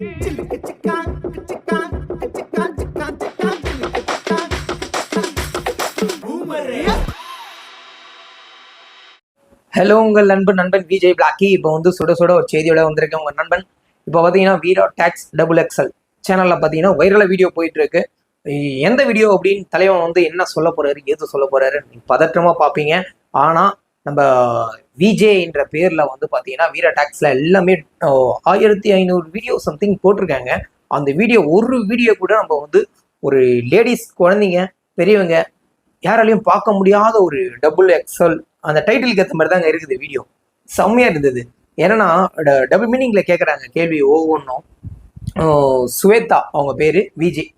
Hello உங்கள் நண்பன் நண்பன் விஜய் பிளாக்கி இப்போ வந்து சுட சுட ஒரு செய்தியோட வந்திருக்கேன் உங்கள் நண்பன். இப்போ பார்த்தீங்கன்னா வீரா டேக்ஸ் டபுள் எக்ஸல் சேனலில் பார்த்தீங்கன்னா வைரலாக வீடியோ போயிட்டு இருக்கு. எந்த வீடியோ அப்படின்னு தலைவன் வந்து என்ன சொல்ல போறாரு எது சொல்ல போறாரு நீங்க பதற்றமா பார்ப்பீங்க. ஆனால் நம்ம விஜே என்ற பேர்ல வந்து பார்த்தீங்கன்னா வீர டேக்ஸ்ல எல்லாமே ஆயிரத்தி ஐநூறு வீடியோ சம்திங் போட்டிருக்காங்க. அந்த வீடியோ ஒரு வீடியோ கூட நம்ம வந்து ஒரு லேடிஸ் குழந்தைங்க பெரியவங்க யாராலையும் பார்க்க முடியாத ஒரு டபுள் எக்ஸல் அந்த டைட்டிலுக்கு ஏற்ற மாதிரி தாங்க இருக்குது வீடியோ செம்மையா இருந்தது. ஏன்னா டபுள் மீனிங்ல கேட்குறாங்க கேள்வி ஒவ்வொன்றும். சுவேதா அவங்க பேரு விஜய்.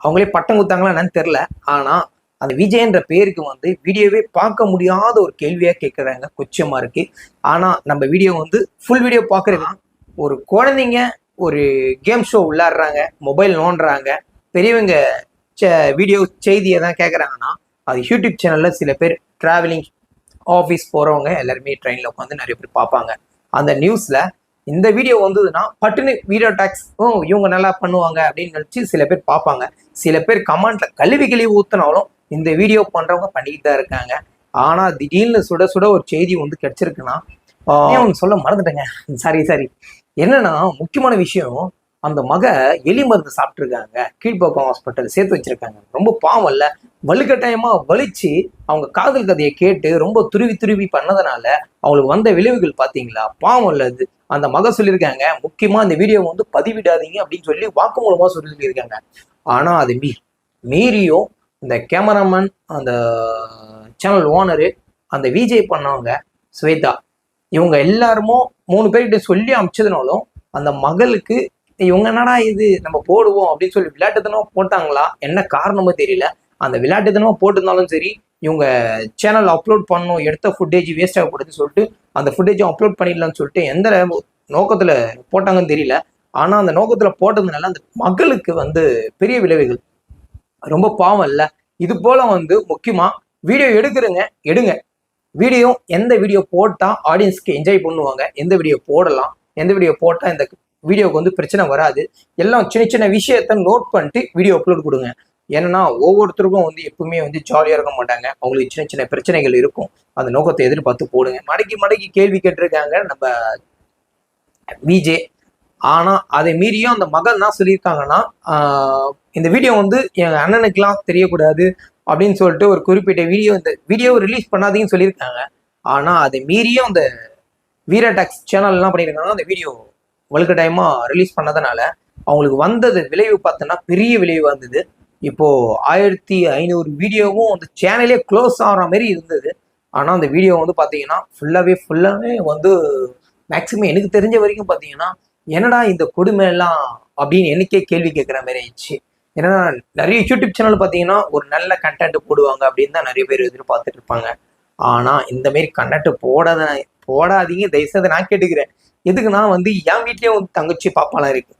அவங்களே பட்டம் கொடுத்தாங்களா என்னன்னு தெரில ஆனால் அந்த விஜய்ன்ற பேருக்கு வந்து வீடியோவே பார்க்க முடியாத ஒரு கேள்வியாக கேட்குறாங்க கொச்சமா இருக்கு. ஆனால் நம்ம வீடியோ வந்து ஃபுல் வீடியோ பார்க்குறது ஒரு குழந்தைங்க ஒரு கேம் ஷோ விளையாடுறாங்க மொபைல் நோண்டுறாங்க. பெரியவங்க வீடியோ செய்தியை தான் கேட்குறாங்கன்னா அது யூடியூப் சேனலில் சில பேர் ட்ராவலிங் ஆஃபீஸ் போகிறவங்க எல்லாருமே ட்ரெயினில் உட்காந்து நிறைய பேர் பார்ப்பாங்க. அந்த நியூஸில் இந்த வீடியோ வந்ததுன்னா பட்டுன்னு வீடியோ டாக்ஸ் ஓ இவங்க நல்லா பண்ணுவாங்க அப்படின்னு நினச்சி சில பேர் பார்ப்பாங்க. சில பேர் கமெண்ட்ல கழுவி கழுவி ஊற்றினாலும் இந்த வீடியோ பண்ணுறவங்க பண்ணிக்கிட்டு தான் இருக்காங்க. ஆனால் திடீர்னு சுட சுட ஒரு செய்தி வந்து கிடைச்சிருக்குன்னா சொல்ல மறந்துட்டேங்க. Sorry sorry. என்னன்னா முக்கியமான விஷயம் அந்த மக எலி மருந்து சாப்பிட்ருக்காங்க கீழ்ப்பாக்கம் ஹாஸ்பிட்டல் சேர்த்து வச்சிருக்காங்க. ரொம்ப பாவம் இல்ல. வலுக்கட்டாயமா வலிச்சு அவங்க காதல் கதையை கேட்டு ரொம்ப துருவி துருவி பண்ணதுனால அவங்களுக்கு வந்த விளைவுகள் பாத்தீங்களா? பாவம் இல்ல அந்த மக சொல்லியிருக்காங்க முக்கியமா அந்த வீடியோ வந்து பதிவிடாதீங்க அப்படின்னு சொல்லி வாக்குமூலமா சொல்லியிருக்காங்க. ஆனா அது மீ மீறியும் இந்த கேமராமேன் அந்த சேனல் ஓனரு அந்த விஜய் பண்ணவங்க ஸ்வேதா இவங்க எல்லாருமோ மூணு பேர்கிட்ட சொல்லி அமிச்சதுனாலும் அந்த மகளுக்கு இவங்க என்னடா இது நம்ம போடுவோம் அப்படின்னு சொல்லி விளையாட்டுத்தனமா போட்டாங்களா? என்ன காரணமோ தெரியல. அந்த விளையாட்டுத்தனமா போட்டிருந்தாலும் சரி இவங்க சேனல் அப்லோட் பண்ணணும் எடுத்த ஃபுட்டேஜ் வேஸ்ட் ஆகப்படுதுன்னு சொல்லிட்டு அந்த ஃபுட்டேஜும் அப்லோட் பண்ணிடலாம்னு சொல்லிட்டு எந்த நோக்கத்தில் போட்டாங்கன்னு தெரியல. ஆனால் அந்த நோக்கத்தில் போட்டதுனால அந்த மகளுக்கு வந்து பெரிய விளைவுகள். ரொம்ப பாவம் இல்லை. இது போல வந்து முக்கியமா வீடியோ எடுக்கிறங்க எடுங்க. வீடியோ எந்த வீடியோ போட்டால் ஆடியன்ஸ்க்கு என்ஜாய் பண்ணுவாங்க எந்த வீடியோ போடலாம் எந்த வீடியோ போட்டால் இந்த வீடியோவுக்கு வந்து பிரச்சனை வராது. எல்லாம் சின்ன சின்ன விஷயத்த நோட் பண்ணிட்டு வீடியோ அப்லோட் கொடுங்க. ஏன்னா ஒவ்வொருத்தருக்கும் வந்து எப்பவுமே வந்து ஜாலியாக இருக்க மாட்டாங்க. அவங்களுக்கு சின்ன சின்ன பிரச்சனைகள் இருக்கும். அந்த நோக்கத்தை எதிர்பார்த்து போடுங்க. மடக்கி மடக்கி கேள்வி கேட்டிருக்காங்க நம்ம விஜே ஆனால் அதை மீறியும் அந்த மகள் என்ன சொல்லியிருக்காங்கன்னா இந்த வீடியோ வந்து என் அண்ணனுக்கெலாம் தெரியக்கூடாது அப்படின்னு சொல்லிட்டு ஒரு குறிப்பிட்ட வீடியோ இந்த வீடியோ ரிலீஸ் பண்ணாதீங்கன்னு சொல்லியிருக்காங்க. ஆனால் அதை மீறியும் அந்த வீரடாக்ஸ் சேனல் என்ன பண்ணியிருக்காங்கன்னா அந்த வீடியோ வலுக்கட்டாயமா ரிலீஸ் பண்ணதுனால அவங்களுக்கு வந்தது விளைவு பார்த்தோன்னா பெரிய விளைவு வந்தது. இப்போது ஆயிரத்தி ஐநூறு வீடியோவும் அந்த சேனலே க்ளோஸ் ஆகிற மாதிரி இருந்தது. ஆனால் அந்த வீடியோ வந்து பார்த்தீங்கன்னா ஃபுல்லாகவே ஃபுல்லாகவே வந்து மேக்ஸிமம் எனக்கு தெரிஞ்ச வரைக்கும் பார்த்தீங்கன்னா என்னடா இந்த கொடுமை எல்லாம் அப்படின்னு எனக்கே கேள்வி கேட்குற மாதிரி ஆயிடுச்சு. ஏன்னா நிறைய யூடியூப் சேனல் பார்த்தீங்கன்னா ஒரு நல்ல கண்டென்ட் போடுவாங்க அப்படின்னு தான் நிறைய பேர் எதிர்பார்த்துட்டு இருப்பாங்க. ஆனால் இந்த மாரி கண்டென்ட் போடாத போடாதீங்க. தயவுசெய்து நான் கேட்டுக்கிறேன். எதுக்குன்னா வந்து என் வீட்லேயும் வந்து தங்கச்சி பாப்பாலாம் இருக்கு.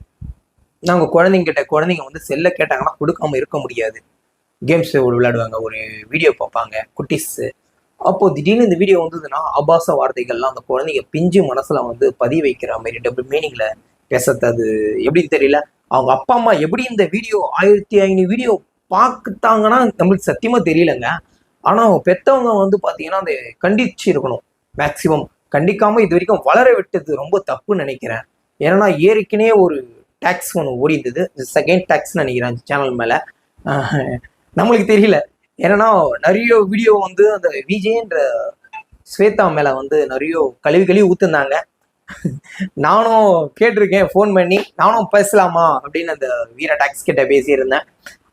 நாங்கள் குழந்தைங்க கிட்ட குழந்தைங்க வந்து செல்லை கேட்டாங்கன்னா கொடுக்காம இருக்க முடியாது. கேம்ஸ் விளையாடுவாங்க ஒரு வீடியோ பார்ப்பாங்க. குட்டிஸு அப்போ திடீர்னு இந்த வீடியோ வந்ததுன்னா ஆபாச வார்த்தைகள்லாம் அந்த குழந்தைங்க பிஞ்சு மனசுல வந்து பதிய வைக்கிற மாதிரி டபுள் மீனிங்ல பேசுறது அது எப்படின்னு தெரியல. அவங்க அப்பா அம்மா எப்படி இந்த வீடியோ ஆயிரத்தி ஐநூறு வீடியோ பார்த்தாங்கன்னா நம்மளுக்கு சத்தியமா தெரியலங்க. ஆனா அவங்க பெத்தவங்க வந்து பாத்தீங்கன்னா அந்த கண்டிச்சு இருக்கணும். மேக்சிமம் கண்டிக்காம இது வரைக்கும் வளர விட்டது ரொம்ப தப்புன்னு நினைக்கிறேன். ஏன்னா ஏற்கனவே ஒரு டேக்ஸ் ஒன்று ஓடி இருந்தது செகண்ட் டேக்ஸ் நினைக்கிறேன் அந்த சேனல் மேல. நம்மளுக்கு தெரியல. ஏன்னா நிறைய வீடியோ வந்து அந்த விஜயன்ற ஸ்வேதா மேல வந்து நிறைய கழுவி கழுவி ஊத்துனாங்க. நானும் கேட்டிருக்கேன் ஃபோன் பண்ணி நானும் பேசலாமா அப்படின்னு அந்த வீர டாக்ஸ் கிட்ட பேசியிருந்தேன்.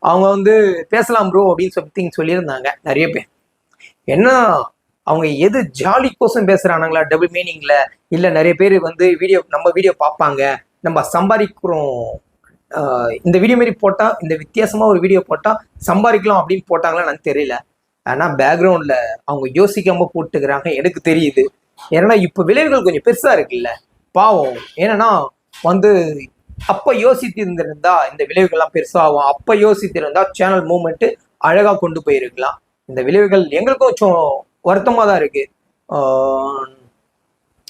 அவங்க வந்து பேசலாம் ப்ரோ அப்படின்னு சம்திங் சொல்லியிருந்தாங்க நிறைய பேர். என்ன அவங்க எது ஜாலி கோசம் பேசுறானுங்களா டபுள் மீனிங்ல இல்ல நிறைய பேர் வந்து வீடியோ நம்ம வீடியோ பார்ப்பாங்க. நம்ம சம்பாதிக்கிறோம் இந்த வீடியோ மாரி போட்டால் இந்த வித்தியாசமாக ஒரு வீடியோ போட்டால் சம்பாதிக்கலாம் அப்படின்னு போட்டாங்களா எனக்கு தெரியல. ஆனால் பேக்ரவுண்டில் அவங்க யோசிக்காமல் போட்டுக்கிறாங்க எனக்கு தெரியுது. ஏன்னா இப்போ விளைவுகள் கொஞ்சம் பெருசாக இருக்குல்ல. பாவம். ஏன்னா வந்து அப்போ யோசித்து இருந்திருந்தா இந்த விளைவுகள்லாம் பெருசாகும். அப்போ யோசித்திருந்தா சேனல் மூமெண்ட்டு அழகாக கொண்டு போயிருக்கலாம். இந்த விளைவுகள் எங்களுக்கும் கொஞ்சம் வருத்தமாக தான் இருக்குது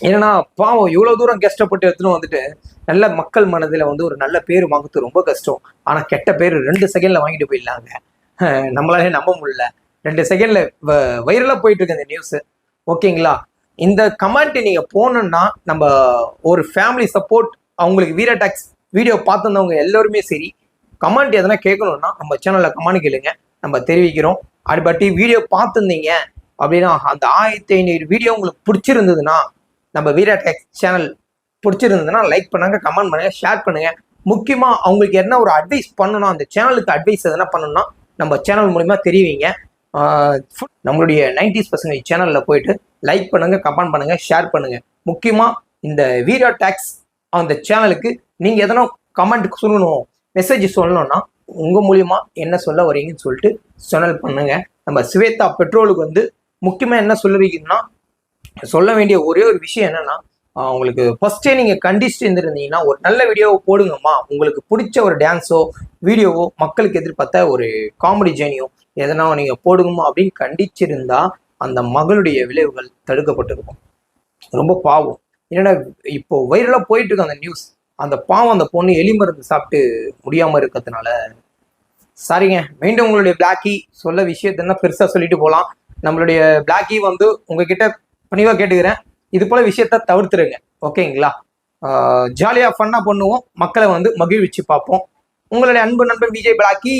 ஏன்னா பாவம் இவ்வளோ தூரம் கஷ்டப்பட்டு எடுத்துன்னு வந்துட்டு நல்ல மக்கள் மனதில் வந்து ஒரு நல்ல பேர் வாங்குறது ரொம்ப கஷ்டம். ஆனால் கெட்ட பேர் ரெண்டு செகண்டில் வாங்கிட்டு போயிடலாங்க. நம்மளாலே நம்ப முடியல. ரெண்டு செகண்டில் வைரலாக போயிட்டு இருக்கு இந்த நியூஸு ஓகேங்களா? இந்த கமெண்ட் நீங்கள் போனோம்னா நம்ம ஒரு ஃபேமிலி சப்போர்ட் அவங்களுக்கு வீர டாக்ஸ் வீடியோ பார்த்துருந்தவங்க எல்லாருமே சரி கமெண்ட் எதனா கேட்கணும்னா நம்ம சேனலில் கமெண்ட் கேளுங்க. நம்ம தெரிவிக்கிறோம். அதுபட்டி வீடியோ பார்த்துருந்தீங்க அப்படின்னா அந்த ஆயிரத்தி ஐநூறு வீடியோ உங்களுக்கு பிடிச்சிருந்ததுன்னா நம்ம வீரா டெக்ஸ் சேனல் பிடிச்சிருந்ததுன்னா லைக் பண்ணுங்க கமெண்ட் பண்ணுங்க ஷேர் பண்ணுங்க. முக்கியமாக அவங்களுக்கு என்ன ஒரு அட்வைஸ் பண்ணணும் அந்த சேனலுக்கு அட்வைஸ் எதனா பண்ணணும்னா நம்ம சேனல் மூலிமா தெரிவிங்க. ஃபுட் நம்மளுடைய நைன்டிஸ் பர்சன்டேஜ் சேனலில் போயிட்டு லைக் பண்ணுங்க கமெண்ட் பண்ணுங்க ஷேர் பண்ணுங்க. முக்கியமாக இந்த வீரா டேக்ஸ் அந்த சேனலுக்கு நீங்கள் எதனா கமெண்ட் சொல்லணும் மெசேஜ் சொல்லணும்னா உங்கள் மூலியமாக என்ன சொல்ல வரீங்கன்னு சொல்லிட்டு சேனல் பண்ணுங்க. நம்ம ஸ்வேதா பெட்ரோலுக்கு வந்து முக்கியமாக என்ன சொல்லுறீங்கன்னா சொல்ல வேண்டிய ஒரே ஒரு விஷயம் என்னன்னா உங்களுக்கு ஃபர்ஸ்டே நீங்க கண்டிச்சுட்டு இருந்திருந்தீங்கன்னா ஒரு நல்ல வீடியோவை போடுங்கம்மா. உங்களுக்கு பிடிச்ச ஒரு டான்ஸோ வீடியோவோ மக்களுக்கு எதிர்பார்த்த ஒரு காமெடி ஜேர்னியோ எதனா நீங்க போடுங்கம்மா அப்படின்னு கண்டிச்சிருந்தா அந்த மகளுடைய விளைவுகள் தடுக்கப்பட்டிருக்கும். ரொம்ப பாவம். என்னடா இப்போ வைரலாக போயிட்டு இருக்கு அந்த நியூஸ் அந்த பாவம் அந்த பொண்ணு எலி மருந்து சாப்பிட்டு முடியாமல் இருக்கிறதுனால. சரிங்க மீண்டும் உங்களுடைய பிளாக்கி சொல்ல விஷயத்தன்னா பெருசாக சொல்லிட்டு போகலாம் நம்மளுடைய பிளாக்கி வந்து உங்ககிட்ட பணிவாக கேட்டுக்கிறேன். இது போல விஷயத்த தவிர்த்துருங்க. ஓகேங்களா? ஜாலியா ஃபன்னாக பண்ணுவோம். மக்களை வந்து மகிழ்விச்சு பார்ப்போம். உங்களுடைய அன்பு நண்பன் விஜய் பிளாக்கி